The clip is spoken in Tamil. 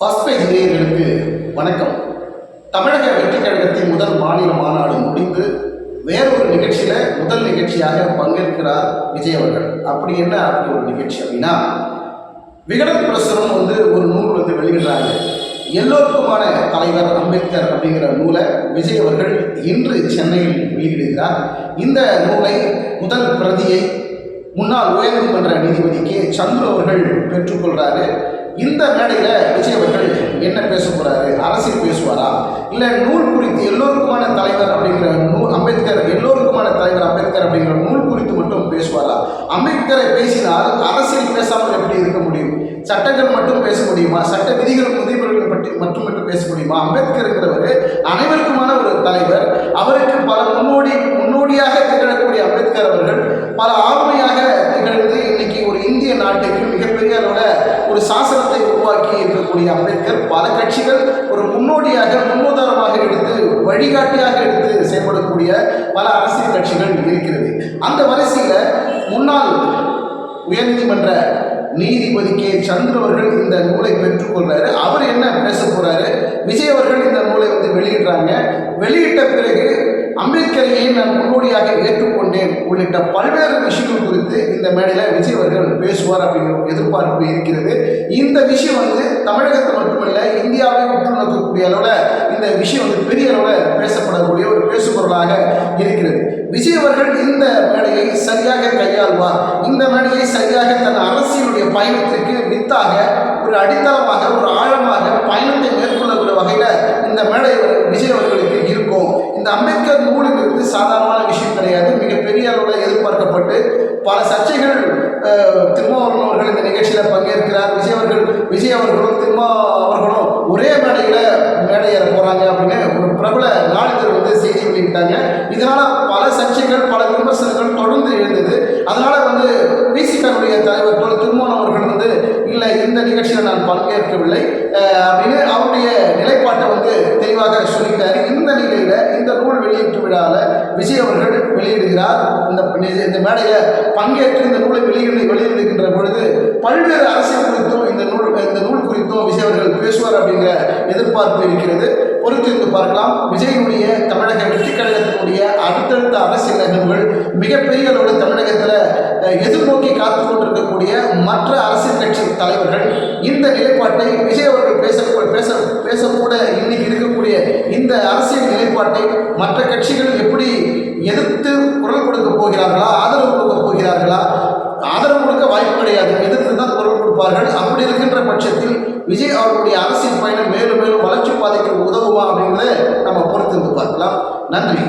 ஃபர்ஸ்ட் பேஜ் நேயர்களுக்கு வணக்கம். தமிழக வெற்றி கழகத்தின் முதல் மாநில மாநாடு முடிந்து வேறொரு நிகழ்ச்சியில முதல் நிகழ்ச்சியாக பங்கேற்கிறார் விஜய் அவர்கள். அப்படி என்ன அப்படி ஒரு நிகழ்ச்சி அப்படின்னா விகடன் பிரசுரம் வந்து ஒரு நூல் வந்து வெளியிடுறாங்க எல்லோருக்குமான தலைவர் அம்பேத்கர் அப்படிங்கிற நூலை விஜய் அவர்கள் இன்று சென்னையில் வெளியிடுகிறார். இந்த நூலை முதல் பிரதியை முன்னாள் உயர்நீதிமன்ற நீதிபதி கே. சந்துரு அவர்கள் பெற்றுக்கொள்கிறாரு இந்த மேடையில் விஜய் அவர்கள் என்ன பேச போறாரு? அரசியல் பேசுவாரா? இல்லை நூல் குறித்து எல்லோருக்குமான தலைவர் அப்படிங்கிற நூல் அம்பேத்கர் எல்லோருக்குமான தலைவர் அம்பேத்கர் அப்படிங்கிற நூல் குறித்து மட்டும் பேசுவாரா? அம்பேத்கரை பேசினால் அரசியல் பேசாமல் எப்படி இருக்க முடியும்? சட்டங்கள் மட்டும் பேச முடியுமா? சட்ட விதிகள் முதியவர்கள் பற்றி மட்டும் மட்டும் பேச முடியுமா? அம்பேத்கர்ங்கிறவர் அனைவருக்குமான ஒரு தலைவர். அவருக்கு பல முன்னோடி முன்னோடியாக திகழக்கூடிய அம்பேத்கர் அவர்கள் பல ஆளுமையாக திகழ்ந்து இன்னைக்கு ஒரு இந்திய நாட்டுக்கு மிகப்பெரிய அளவில் ஒரு சாசன உருவாக்கி இருக்கக்கூடிய அம்பேத்கர் பல கட்சிகள் ஒரு முன்னோடியாக முன்னுதாரணமாக எடுத்து வழிகாட்டியாக எடுத்து செயல்படக்கூடிய பல அரசியல் கட்சிகள் இருக்கிறது. அந்த வரிசையில் முன்னாள் உயர்நீதிமன்ற நீதிபதி கே. சந்திர அவர்கள் இந்த நூலை பெற்றுக்கொள்றாரு அவர் என்ன பேச போறாரு? விஜய் அவர்கள் இந்த நூலை வந்து வெளியிடுறாங்க. வெளியிட்ட பிறகு அம்பேத்கரையை நான் முன்னோடியாக ஏற்றுக்கொண்டேன். உள்ளிட்ட பல்வேறு விஷயங்கள் குறித்து இந்த மேடையில் விஜய் அவர்கள் பேசுவார் அப்படிங்கிற எதிர்பார்ப்பு இருக்கிறது. இந்த விஷயம் வந்து தமிழகத்தை மட்டுமல்ல இந்தியாவை உற்று நோக்கக்கூடிய அளவில் இந்த விஷயம் வந்து பெரிய அளவில் பேசப்படக்கூடிய ஒரு பேசுபொருளாக இருக்கிறது. விஜய் அவர்கள் இந்த மேடையை சரியாக கையாள்வார். இந்த மேடையை சரியாக தன் அரசியலுடைய பயணத்திற்கு வித்தாக ஒரு அடித்தளமாக ஒரு ஆழமாக பயணத்தை மேற்கொள்ளக்கூடிய வகையில் இந்த மேடை விஜய் அவர்களுக்கு இந்த அம்பேத்கர் நூலுங்கிறது சாதாரணமான விஷயம் கிடையாது. மிகப்பெரிய அளவில் எதிர்பார்க்கப்பட்டு பல சர்ச்சைகள் அஹ், திருமாவளவன் அவர்கள் இந்த நிகழ்ச்சியில் பங்கேற்கிறார். விஜய் அவர்கள் விஜய் அவர்களும் திருமா அவர்களும் ஒரே மேடையில் மேடையேற போகிறாங்க அப்படின்னு ஒரு பிரபல நாளிதழ் வந்து செய்தி வெளியிட்டாங்க. இதனால் பல சர்ச்சைகள் பல விமர்சனங்கள் தொடர்ந்து எழுந்தது அதனால வந்து பிசிகனுடைய தலைவர் தொல் திருமோகன் அவர்கள் வந்து இல்லை இந்த நிகழ்ச்சியில் நான் பங்கேற்கவில்லை. அப்படின்னு அவருடைய நிலைப்பாட்டை வந்து தெளிவாக சொல்லிட்டார். இந்த நிலையில இந்த நூல் வெளியீட்டு விழாவில் விஜய் அவர்கள் வெளியிடுகிறார். இந்த இந்த மேடையில் பங்கேற்று இந்த நூலை வெளியிட வெளியிடுகின்ற பொழுது பல்வேறு அரசியல் குறித்தும் இந்த நூல் இந்த நூல் குறித்தும் விஜய் அவர்கள் பேசுவார் அப்படிங்கிற எதிர்பார்ப்பு இருக்கிறது. பொறுத்திருந்து பார்க்கலாம். விஜயனுடைய தமிழக வெற்றி கழகத்தினுடைய அடுத்தடுத்த அரசியல் நிகழ்வுகள் மிகப்பெரிய அளவில் தமிழக எதிர்நோக்கி காத்து கொண்டிருக்கக்கூடிய மற்ற அரசியல் கட்சி தலைவர்கள் இந்த நிலைப்பாட்டை விஜய் அவர்கள் பேச பேச பேசக்கூட இன்னைக்கு இருக்கக்கூடிய இந்த அரசியல் நிலைப்பாட்டை மற்ற கட்சிகள் எப்படி எதிர்த்து குரல் கொடுக்க போகிறார்களா ஆதரவு கொடுக்க போகிறார்களா ஆதரவு கொடுக்க வாய்ப்பு கிடையாது எதிர்த்து தான் குரல் கொடுப்பார்கள். அப்படி இருக்கின்ற பட்சத்தில் விஜய் அவர்களுடைய அரசியல் பயணம் மேலும் மேலும் வளர்ச்சி பாதைக்கு உதவுமா அப்படின்னு நம்ம பொறுத்திருந்து பார்க்கலாம். நன்றி.